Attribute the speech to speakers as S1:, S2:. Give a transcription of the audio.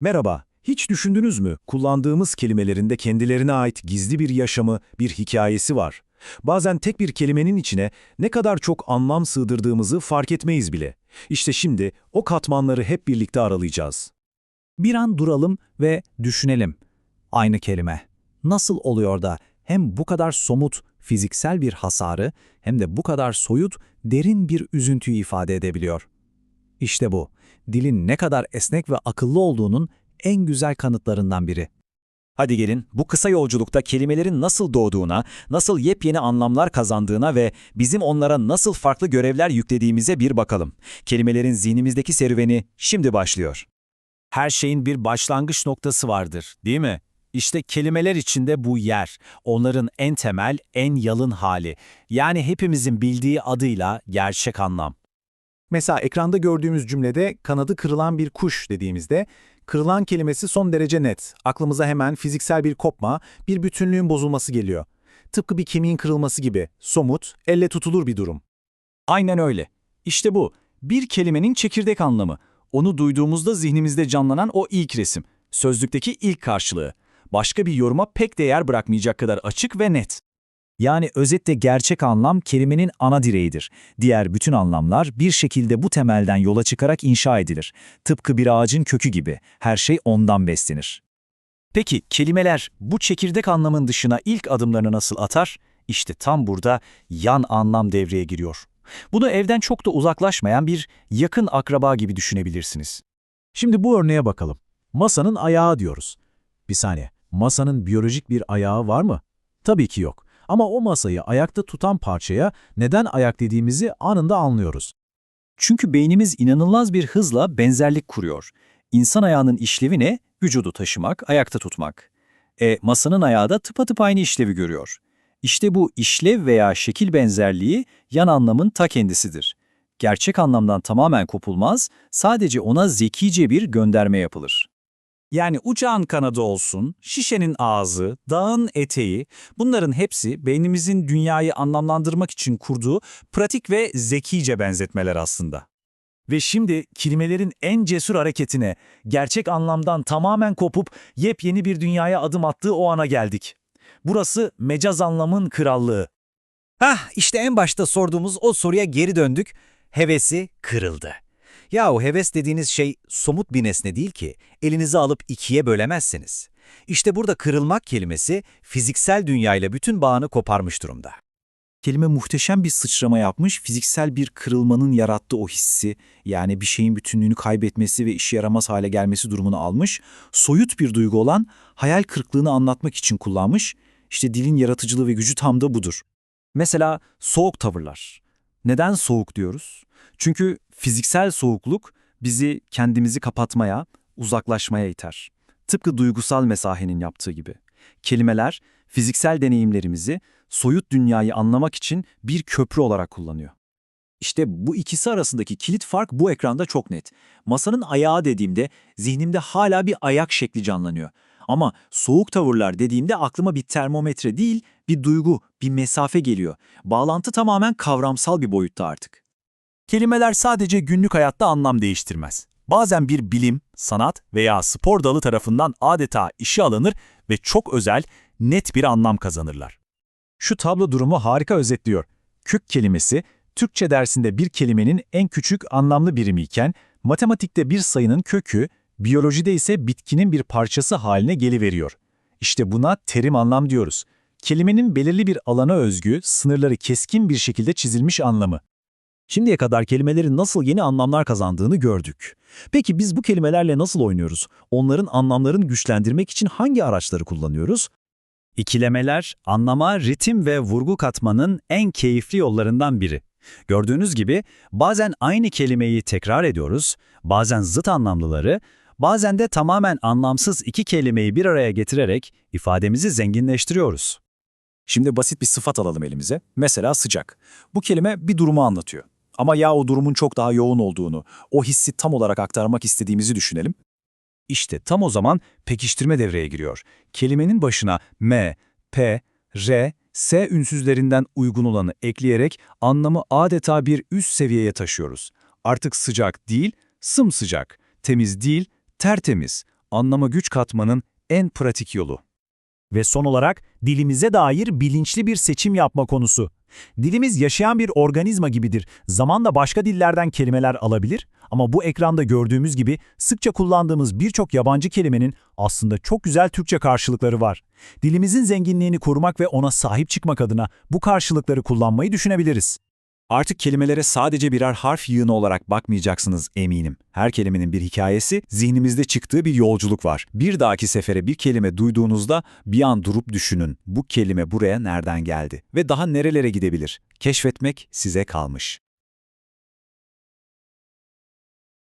S1: Merhaba, hiç düşündünüz mü kullandığımız kelimelerinde kendilerine ait gizli bir yaşamı, bir hikayesi var. Bazen tek bir kelimenin içine ne kadar çok anlam sığdırdığımızı fark etmeyiz bile. İşte şimdi o katmanları hep birlikte aralayacağız.
S2: Bir an duralım ve düşünelim. Aynı kelime. Nasıl oluyor da hem bu kadar somut, fiziksel bir hasarı hem de bu kadar soyut, derin bir üzüntüyü ifade edebiliyor? İşte bu, dilin ne kadar esnek ve akıllı olduğunun en güzel kanıtlarından biri.
S3: Hadi gelin bu kısa yolculukta kelimelerin nasıl doğduğuna, nasıl yepyeni anlamlar kazandığına ve bizim onlara nasıl farklı görevler yüklediğimize bir bakalım. Kelimelerin zihnimizdeki serüveni şimdi başlıyor.
S4: Her şeyin bir başlangıç noktası vardır, değil mi? İşte kelimeler içinde bu yer, onların en temel, en yalın hali. Yani hepimizin bildiği adıyla gerçek anlam.
S5: Mesela ekranda gördüğümüz cümlede kanadı kırılan bir kuş dediğimizde kırılan kelimesi son derece net. Aklımıza hemen fiziksel bir kopma, bir bütünlüğün bozulması geliyor. Tıpkı bir kemiğin kırılması gibi, somut, elle tutulur bir durum.
S4: Aynen öyle. İşte bu, bir kelimenin çekirdek anlamı. Onu duyduğumuzda zihnimizde canlanan o ilk resim, sözlükteki ilk karşılığı. Başka bir yoruma pek değer bırakmayacak kadar açık ve net.
S2: Yani özetle gerçek anlam kelimenin ana direğidir. Diğer bütün anlamlar bir şekilde bu temelden yola çıkarak inşa edilir. Tıpkı bir ağacın kökü gibi. Her şey ondan beslenir.
S4: Peki kelimeler bu çekirdek anlamın dışına ilk adımlarını nasıl atar? İşte tam burada yan anlam devreye giriyor. Bunu evden çok da uzaklaşmayan bir yakın akraba gibi düşünebilirsiniz.
S5: Şimdi bu örneğe bakalım. Masanın ayağı diyoruz. Bir saniye, masanın biyolojik bir ayağı var mı? Tabii ki yok. Ama o masayı ayakta tutan parçaya neden ayak dediğimizi anında anlıyoruz.
S4: Çünkü beynimiz inanılmaz bir hızla benzerlik kuruyor. İnsan ayağının işlevi ne? Vücudu taşımak, ayakta tutmak. E, masanın ayağı da tıpatıp aynı işlevi görüyor. İşte bu işlev veya şekil benzerliği yan anlamın ta kendisidir. Gerçek anlamdan tamamen kopulmaz, sadece ona zekice bir gönderme yapılır. Yani uçağın kanadı olsun, şişenin ağzı, dağın eteği, bunların hepsi beynimizin dünyayı anlamlandırmak için kurduğu pratik ve zekice benzetmeler aslında. Ve şimdi kelimelerin en cesur hareketine, gerçek anlamdan tamamen kopup yepyeni bir dünyaya adım attığı o ana geldik. Burası mecaz anlamın krallığı.
S3: Hah işte en başta sorduğumuz o soruya geri döndük. Hevesi kırıldı. Yahu heves dediğiniz şey somut bir nesne değil ki. Elinize alıp ikiye bölemezsiniz. İşte burada kırılmak kelimesi fiziksel dünyayla bütün bağını koparmış durumda.
S2: Kelime muhteşem bir sıçrama yapmış, fiziksel bir kırılmanın yarattığı o hissi, yani bir şeyin bütünlüğünü kaybetmesi ve işe yaramaz hale gelmesi durumunu almış, soyut bir duygu olan hayal kırıklığını anlatmak için kullanmış, işte dilin yaratıcılığı ve gücü tam da budur.
S4: Mesela soğuk tavırlar. Neden soğuk diyoruz? Çünkü fiziksel soğukluk bizi kendimizi kapatmaya, uzaklaşmaya iter. Tıpkı duygusal mesahenin yaptığı gibi. Kelimeler fiziksel deneyimlerimizi, soyut dünyayı anlamak için bir köprü olarak kullanıyor. İşte bu ikisi arasındaki kilit fark bu ekranda çok net. Masanın ayağı dediğimde zihnimde hala bir ayak şekli canlanıyor. Ama soğuk tavırlar dediğimde aklıma bir termometre değil, bir duygu, bir mesafe geliyor. Bağlantı tamamen kavramsal bir boyutta artık. Kelimeler sadece günlük hayatta anlam değiştirmez. Bazen bir bilim, sanat veya spor dalı tarafından adeta işe alınır ve çok özel, net bir anlam kazanırlar.
S5: Şu tablo durumu harika özetliyor. Kök kelimesi, Türkçe dersinde bir kelimenin en küçük anlamlı birimi iken, matematikte bir sayının kökü, biyolojide ise bitkinin bir parçası haline geliveriyor. İşte buna terim anlam diyoruz. Kelimenin belirli bir alana özgü, sınırları keskin bir şekilde çizilmiş anlamı.
S2: Şimdiye kadar kelimelerin nasıl yeni anlamlar kazandığını gördük. Peki biz bu kelimelerle nasıl oynuyoruz? Onların anlamlarını güçlendirmek için hangi araçları kullanıyoruz?
S4: İkilemeler, anlama, ritim ve vurgu katmanın en keyifli yollarından biri. Gördüğünüz gibi bazen aynı kelimeyi tekrar ediyoruz, bazen zıt anlamlıları, bazen de tamamen anlamsız iki kelimeyi bir araya getirerek ifademizi zenginleştiriyoruz.
S5: Şimdi basit bir sıfat alalım elimize. Mesela sıcak. Bu kelime bir durumu anlatıyor. Ama ya o durumun çok daha yoğun olduğunu, o hissi tam olarak aktarmak istediğimizi düşünelim. İşte tam o zaman pekiştirme devreye giriyor. Kelimenin başına m, p, r, s ünsüzlerinden uygun olanı ekleyerek anlamı adeta bir üst seviyeye taşıyoruz. Artık sıcak değil, sımsıcak, temiz değil, tertemiz,
S4: anlama güç katmanın en pratik yolu.
S6: Ve son olarak dilimize dair bilinçli bir seçim yapma konusu. Dilimiz yaşayan bir organizma gibidir. Zamanla başka dillerden kelimeler alabilir ama bu ekranda gördüğümüz gibi sıkça kullandığımız birçok yabancı kelimenin aslında çok güzel Türkçe karşılıkları var. Dilimizin zenginliğini korumak ve ona sahip çıkmak adına bu karşılıkları kullanmayı düşünebiliriz.
S5: Artık kelimelere sadece birer harf yığını olarak bakmayacaksınız eminim. Her kelimenin bir hikayesi, zihnimizde çıktığı bir yolculuk var. Bir dahaki sefere bir kelime duyduğunuzda bir an durup düşünün. Bu kelime buraya nereden geldi? Ve daha nerelere gidebilir? Keşfetmek size kalmış.